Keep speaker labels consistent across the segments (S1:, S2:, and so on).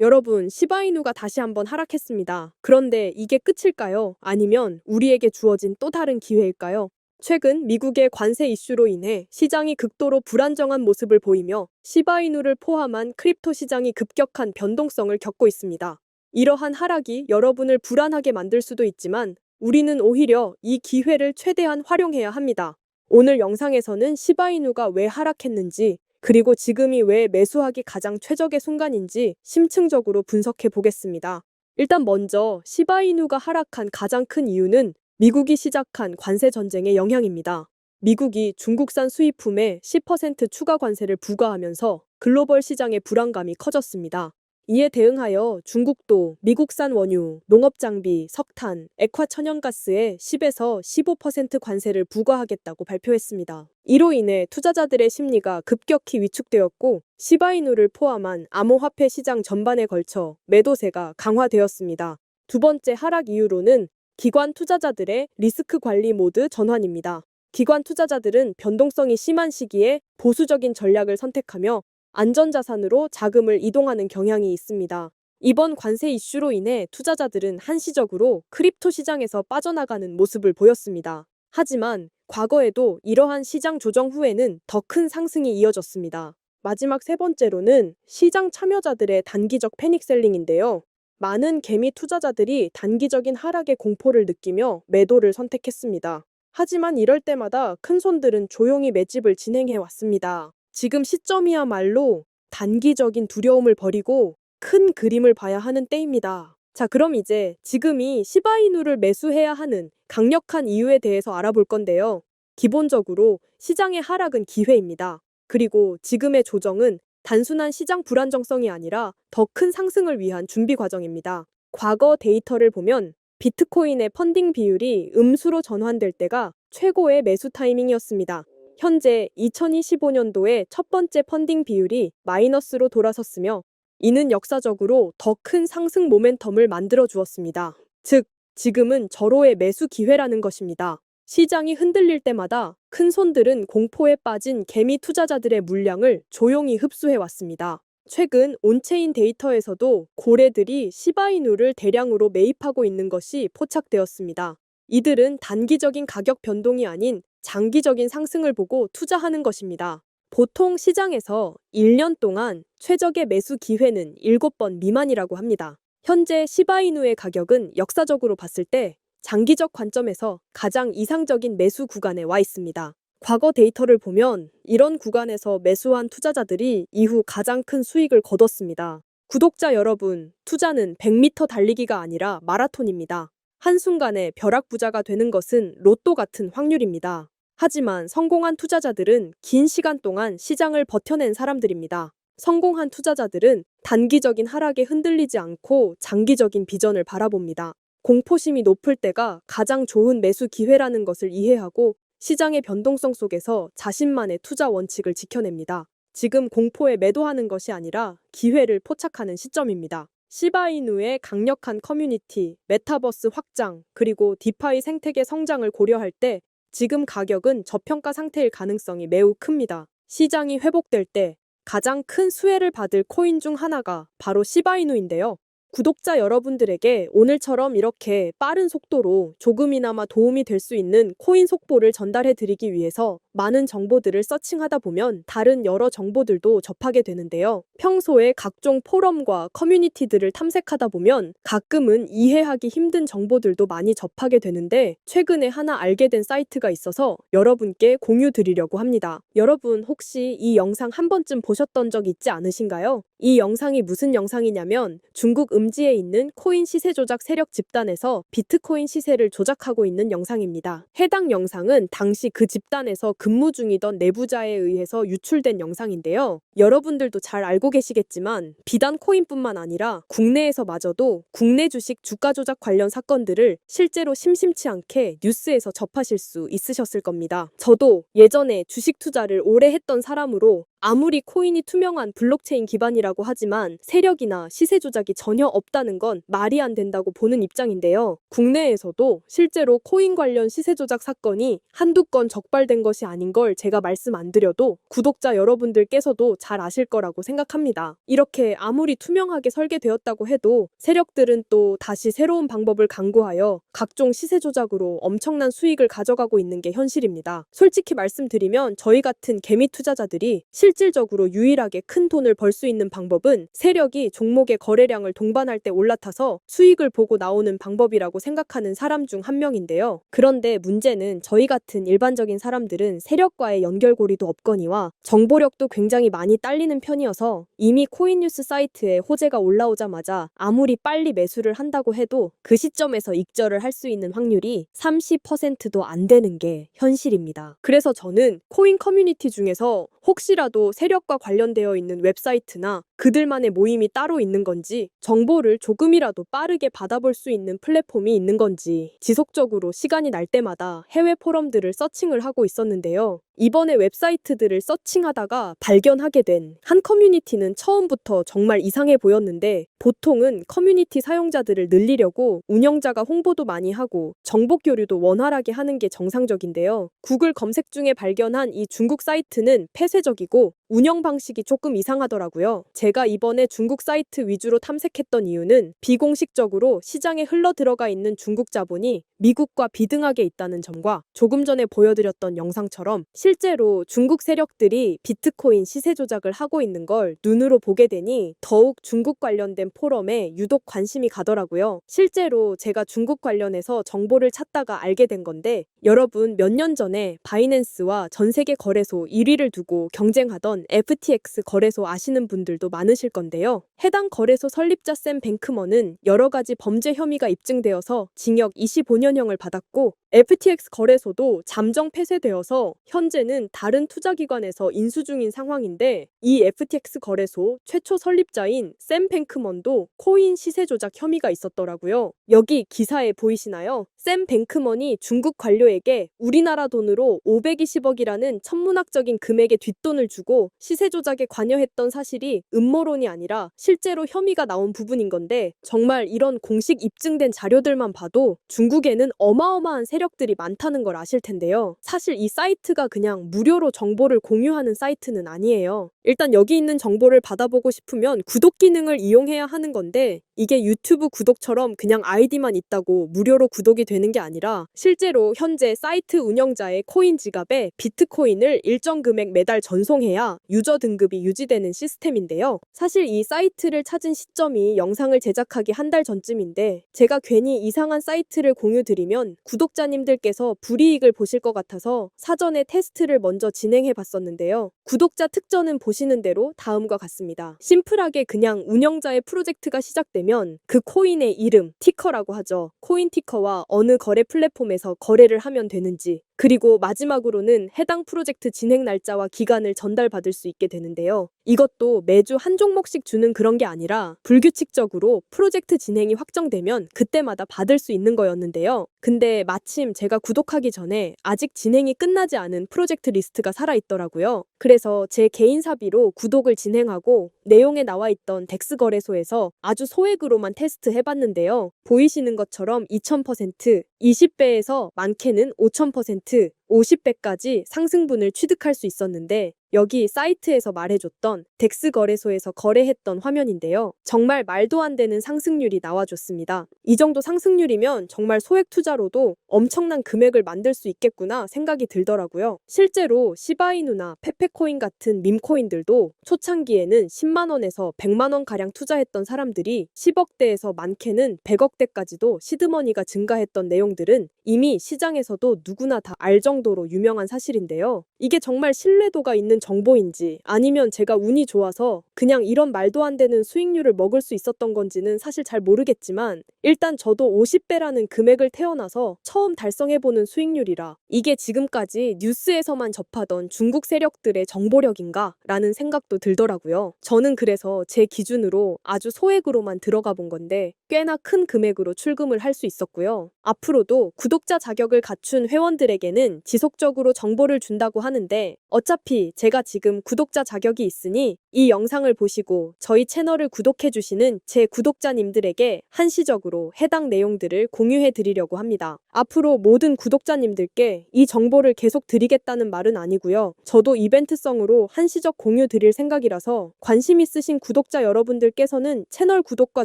S1: 여러분, 시바이누가 다시 한번 하락했습니다. 그런데 이게 끝일까요? 아니면 우리에게 주어진 또 다른 기회일까요? 최근 미국의 관세 이슈로 인해 시장이 극도로 불안정한 모습을 보이며 시바이누를 포함한 크립토 시장이 급격한 변동성을 겪고 있습니다. 이러한 하락이 여러분을 불안하게 만들 수도 있지만 우리는 오히려 이 기회를 최대한 활용해야 합니다. 오늘 영상에서는 시바이누가 왜 하락했는지 그리고 지금이 왜 매수하기 가장 최적의 순간인지 심층적으로 분석해 보겠습니다. 일단 먼저 시바이누가 하락한 가장 큰 이유는 미국이 시작한 관세 전쟁의 영향입니다. 미국이 중국산 수입품에 10% 추가 관세를 부과하면서 글로벌 시장의 불안감이 커졌습니다. 이에 대응하여 중국도 미국산 원유, 농업장비, 석탄, 액화천연가스에 10에서 15% 관세를 부과하겠다고 발표했습니다. 이로 인해 투자자들의 심리가 급격히 위축되었고 시바이누를 포함한 암호화폐 시장 전반에 걸쳐 매도세가 강화되었습니다. 두 번째 하락 이유로는 기관 투자자들의 리스크 관리 모드 전환입니다. 기관 투자자들은 변동성이 심한 시기에 보수적인 전략을 선택하며 안전자산으로 자금을 이동하는 경향이 있습니다. 이번 관세 이슈로 인해 투자자들은 한시적으로 크립토 시장에서 빠져나가는 모습을 보였습니다. 하지만 과거에도 이러한 시장 조정 후에는 더 큰 상승이 이어졌습니다. 마지막 세 번째로는 시장 참여자들의 단기적 패닉셀링인데요. 많은 개미 투자자들이 단기적인 하락의 공포를 느끼며 매도를 선택했습니다. 하지만 이럴 때마다 큰 손들은 조용히 매집을 진행해 왔습니다. 지금 시점이야말로 단기적인 두려움을 버리고 큰 그림을 봐야 하는 때입니다. 자, 그럼 이제 지금이 시바이누를 매수해야 하는 강력한 이유에 대해서 알아볼 건데요. 기본적으로 시장의 하락은 기회입니다. 그리고 지금의 조정은 단순한 시장 불안정성이 아니라 더 큰 상승을 위한 준비 과정입니다. 과거 데이터를 보면 비트코인의 펀딩 비율이 음수로 전환될 때가 최고의 매수 타이밍이었습니다. 현재 2025년도에 첫 번째 펀딩 비율이 마이너스로 돌아섰으며 이는 역사적으로 더 큰 상승 모멘텀을 만들어 주었습니다. 즉, 지금은 절호의 매수 기회라는 것입니다. 시장이 흔들릴 때마다 큰 손들은 공포에 빠진 개미 투자자들의 물량을 조용히 흡수해 왔습니다. 최근 온체인 데이터에서도 고래들이 시바이누를 대량으로 매입하고 있는 것이 포착되었습니다. 이들은 단기적인 가격 변동이 아닌 장기적인 상승을 보고 투자하는 것입니다. 보통 시장에서 1년 동안 최적의 매수 기회는 7번 미만이라고 합니다. 현재 시바이누의 가격은 역사적으로 봤을 때 장기적 관점에서 가장 이상적인 매수 구간에 와 있습니다. 과거 데이터를 보면 이런 구간에서 매수한 투자자들이 이후 가장 큰 수익을 거뒀습니다. 구독자 여러분, 투자는 100m 달리기가 아니라 마라톤입니다. 한순간에 벼락부자가 되는 것은 로또 같은 확률입니다. 하지만 성공한 투자자들은 긴 시간 동안 시장을 버텨낸 사람들입니다. 성공한 투자자들은 단기적인 하락에 흔들리지 않고 장기적인 비전을 바라봅니다. 공포심이 높을 때가 가장 좋은 매수 기회라는 것을 이해하고 시장의 변동성 속에서 자신만의 투자 원칙을 지켜냅니다. 지금 공포에 매도하는 것이 아니라 기회를 포착하는 시점입니다. 시바이누의 강력한 커뮤니티, 메타버스 확장, 그리고 디파이 생태계 성장을 고려할 때 지금 가격은 저평가 상태일 가능성이 매우 큽니다. 시장이 회복될 때 가장 큰 수혜를 받을 코인 중 하나가 바로 시바이누인데요. 구독자 여러분들에게 오늘처럼 이렇게 빠른 속도로 조금이나마 도움이 될 수 있는 코인 속보를 전달해 드리기 위해서 많은 정보들을 서칭하다 보면 다른 여러 정보들도 접하게 되는데요. 평소에 각종 포럼과 커뮤니티들을 탐색하다 보면 가끔은 이해하기 힘든 정보들도 많이 접하게 되는데 최근에 하나 알게 된 사이트가 있어서 여러분께 공유 드리려고 합니다. 여러분 혹시 이 영상 한 번쯤 보셨던 적 있지 않으신가요? 이 영상이 무슨 영상이냐면 중국 음지에 있는 코인 시세 조작 세력 집단에서 비트코인 시세를 조작하고 있는 영상입니다. 해당 영상은 당시 그 집단에서 근무 중이던 내부자에 의해서 유출된 영상인데요. 여러분들도 잘 알고 계시겠지만 비단 코인뿐만 아니라 국내에서마저도 국내 주식 주가 조작 관련 사건들을 실제로 심심치 않게 뉴스에서 접하실 수 있으셨을 겁니다. 저도 예전에 주식 투자를 오래 했던 사람으로 아무리 코인이 투명한 블록체인 기반이라고 하지만 세력이나 시세 조작이 전혀 없다는 건 말이 안 된다고 보는 입장인데요. 국내에서도 실제로 코인 관련 시세 조작 사건이 한두 건 적발된 것이 아닌 걸 제가 말씀 안 드려도 구독자 여러분들께서도 잘 아실 거라고 생각합니다. 이렇게 아무리 투명하게 설계되었다고 해도 세력들은 또 다시 새로운 방법을 강구하여 각종 시세 조작으로 엄청난 수익을 가져가고 있는 게 현실입니다. 솔직히 말씀드리면 저희 같은 개미 투자자들이 실 질적으로 유일하게 큰 돈을 벌 수 있는 방법은 세력이 종목의 거래량을 동반할 때 올라타서 수익을 보고 나오는 방법이라고 생각하는 사람 중 한 명인데요. 그런데 문제는 저희 같은 일반적인 사람들은 세력과의 연결고리도 없거니와 정보력도 굉장히 많이 딸리는 편이어서 이미 코인 뉴스 사이트에 호재가 올라오자마자 아무리 빨리 매수를 한다고 해도 그 시점에서 익절을 할 수 있는 확률이 30%도 안 되는 게 현실입니다. 그래서 저는 코인 커뮤니티 중에서 혹시라도 세력과 관련되어 있는 웹사이트나 그들만의 모임이 따로 있는 건지 정보를 조금이라도 빠르게 받아볼 수 있는 플랫폼이 있는 건지 지속적으로 시간이 날 때마다 해외 포럼들을 서칭을 하고 있었는데요. 이번에 웹사이트들을 서칭하다가 발견하게 된 한 커뮤니티는 처음부터 정말 이상해 보였는데 보통은 커뮤니티 사용자들을 늘리려고 운영자가 홍보도 많이 하고 정보 교류도 원활하게 하는 게 정상적인데요. 구글 검색 중에 발견한 이 중국 사이트는 폐쇄적이고 운영 방식이 조금 이상하더라고요. 제가 이번에 중국 사이트 위주로 탐색했던 이유는 비공식적으로 시장에 흘러 들어가 있는 중국 자본이 미국과 비등하게 있다는 점과 조금 전에 보여드렸던 영상처럼 실제로 중국 세력들이 비트코인 시세 조작을 하고 있는 걸 눈으로 보게 되니 더욱 중국 관련된 포럼에 유독 관심이 가더라고요. 실제로 제가 중국 관련해서 정보를 찾다가 알게 된 건데 여러분 몇 년 전에 바이낸스와 전 세계 거래소 1위를 두고 경쟁하던 FTX 거래소 아시는 분들도 많으실 건데요. 해당 거래소 설립자 샘 뱅크먼은 여러 가지 범죄 혐의가 입증되어서 징역 25년형을 받았고 FTX 거래소도 잠정 폐쇄되어서 현재는 다른 투자기관에서 인수 중인 상황인데 이 FTX 거래소 최초 설립자인 샘 뱅크먼도 코인 시세 조작 혐의가 있었더라고요. 여기 기사에 보이시나요? 샘 뱅크먼이 중국 관료에게 우리나라 돈으로 520억이라는 천문학적인 금액의 뒷돈을 주고 시세 조작에 관여했던 사실이 음모론이 아니라 실제로 혐의가 나온 부분인 건데 정말 이런 공식 입증된 자료들만 봐도 중국에는 어마어마한 세력들이 많다는 걸 아실 텐데요. 사실 이 사이트가 그냥 무료로 정보를 공유하는 사이트는 아니에요. 일단 여기 있는 정보를 받아보고 싶으면 구독 기능을 이용해야 하는 건데 이게 유튜브 구독처럼 그냥 아이디만 있다고 무료로 구독이 되는 게 아니라 실제로 현재 사이트 운영자의 코인 지갑에 비트코인을 일정 금액 매달 전송해야 유저 등급이 유지되는 시스템인데요. 사실 이 사이트를 찾은 시점이 영상을 제작하기 한 달 전쯤인데 제가 괜히 이상한 사이트를 공유드리면 구독자님들께서 불이익을 보실 것 같아서 사전에 테스트를 먼저 진행해 봤었는데요. 구독자 특전은 보시는 대로 다음과 같습니다. 심플하게 그냥 운영자의 프로젝트가 시작되면 그 코인의 이름, 티커라고 하죠. 코인 티커와 어느 거래 플랫폼에서 거래를 하면 되는지 그리고 마지막으로는 해당 프로젝트 진행 날짜와 기간을 전달받을 수 있게 되는데요. 이것도 매주 한 종목씩 주는 그런 게 아니라 불규칙적으로 프로젝트 진행이 확정되면 그때마다 받을 수 있는 거였는데요. 근데 마침 제가 구독하기 전에 아직 진행이 끝나지 않은 프로젝트 리스트가 살아있더라고요. 그래서 제 개인 사비로 구독을 진행하고 내용에 나와 있던 덱스 거래소에서 아주 소액으로만 테스트 해봤는데요. 보이시는 것처럼 2000%, 20배에서 많게는 5000%, 50배까지 상승분을 취득할 수 있었는데 여기 사이트에서 말해줬던 덱스 거래소에서 거래했던 화면인데요. 정말 말도 안 되는 상승률이 나와줬습니다. 이 정도 상승률이면 정말 소액 투자로도 엄청난 금액을 만들 수 있겠구나 생각이 들더라고요. 실제로 시바이누나 페페코인 같은 밈코인들도 초창기에는 10만원에서 100만원 가량 투자했던 사람들이 10억대에서 많게는 100억대까지도 시드머니가 증가했던 내용들은 이미 시장에서도 누구나 다 알 정도로 유명한 사실인데요. 이게 정말 신뢰도가 있는 정보인지 아니면 제가 운이 좋아서 그냥 이런 말도 안 되는 수익률을 먹을 수 있었던 건지는 사실 잘 모르겠지만 일단 저도 50배라는 금액을 태어나서 처음 달성해보는 수익률이라 이게 지금까지 뉴스에서만 접하던 중국 세력들의 정보력인가? 라는 생각도 들더라고요. 저는 그래서 제 기준으로 아주 소액으로만 들어가 본 건데 꽤나 큰 금액으로 출금을 할 수 있었고요. 앞으로도 구독자 자격을 갖춘 회원들에게는 지속적으로 정보를 준다고 하는데 어차피 제가 지금 구독자 자격이 있으니 이 영상을 보시고 저희 채널을 구독해 주시는 제 구독자님들에게 한시적으로 해당 내용들을 공유해 드리려고 합니다. 앞으로 모든 구독자님들께 이 정보를 계속 드리겠다는 말은 아니고요. 저도 이벤트성으로 한시적 공유 드릴 생각이라서 관심 있으신 구독자 여러분들께서는 채널 구독과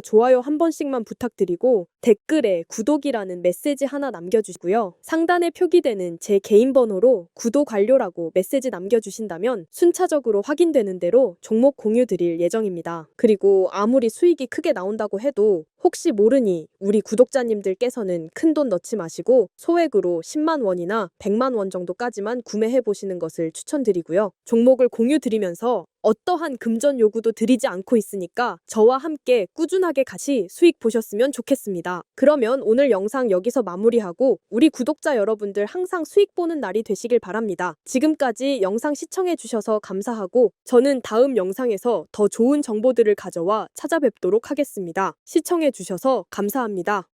S1: 좋아요 한 번씩만 부탁드리고 댓글에 구독이라는 메시지 하나 남겨주시고요. 상단에 표기되는 제 개인 번호로 구독 완료라고 메시지 남겨주신다면 순차적으로 확인되는 대로 종목 공유 드릴 예정입니다. 그리고 아무리 수익이 크게 나온다고 해도 혹시 모르니 우리 구독자님들께서는 큰 돈 넣지 마시고 소액으로 10만 원이나 100만 원 정도까지만 구매해 보시는 것을 추천드리고요. 종목을 공유 드리면서 어떠한 금전 요구도 드리지 않고 있으니까 저와 함께 꾸준하게 같이 수익 보셨으면 좋겠습니다. 그러면 오늘 영상 여기서 마무리하고 우리 구독자 여러분들 항상 수익 보는 날이 되시길 바랍니다. 지금까지 영상 시청해 주셔서 감사하고 저는 다음 영상에서 더 좋은 정보들을 가져와 찾아뵙도록 하겠습니다. 시청해 주셔서 감사합니다.